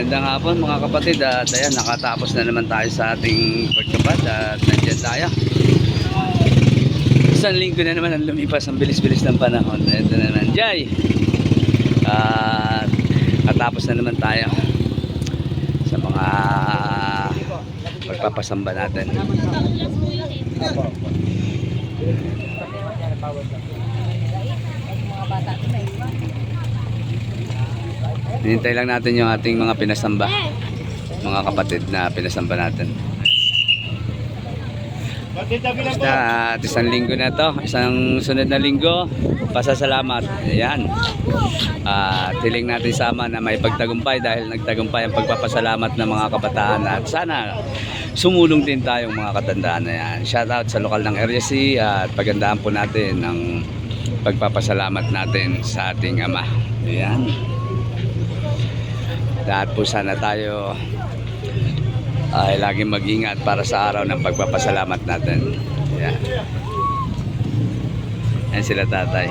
Magandang hapon mga kapatid at ayan nakatapos na naman tayo sa ating pagkabad at nandiyan tayo. Isang linggo na naman ang lumipas ang bilis-bilis ng panahon. Ito na nandiyan. At natapos na naman tayo sa mga pagpapasamba natin. Hinintay lang natin yung ating mga pinasamba. Mga kapatid na pinasamba natin. Basta at isang linggo na to, isang sunod na linggo, pasasalamat. Ayan. At hiling natin sama na may pagtagumpay dahil nagtagumpay ang pagpapasalamat ng mga kabataan at sana sumulong din tayong mga katandaan na yan. Shout out sa lokal ng Area at pagandaan po natin ang pagpapasalamat natin sa ating ama. Ayan. Lahat po sana tayo ay laging mag-ingat para sa araw ng pagpapasalamat natin. Yan. Yan sila tatay.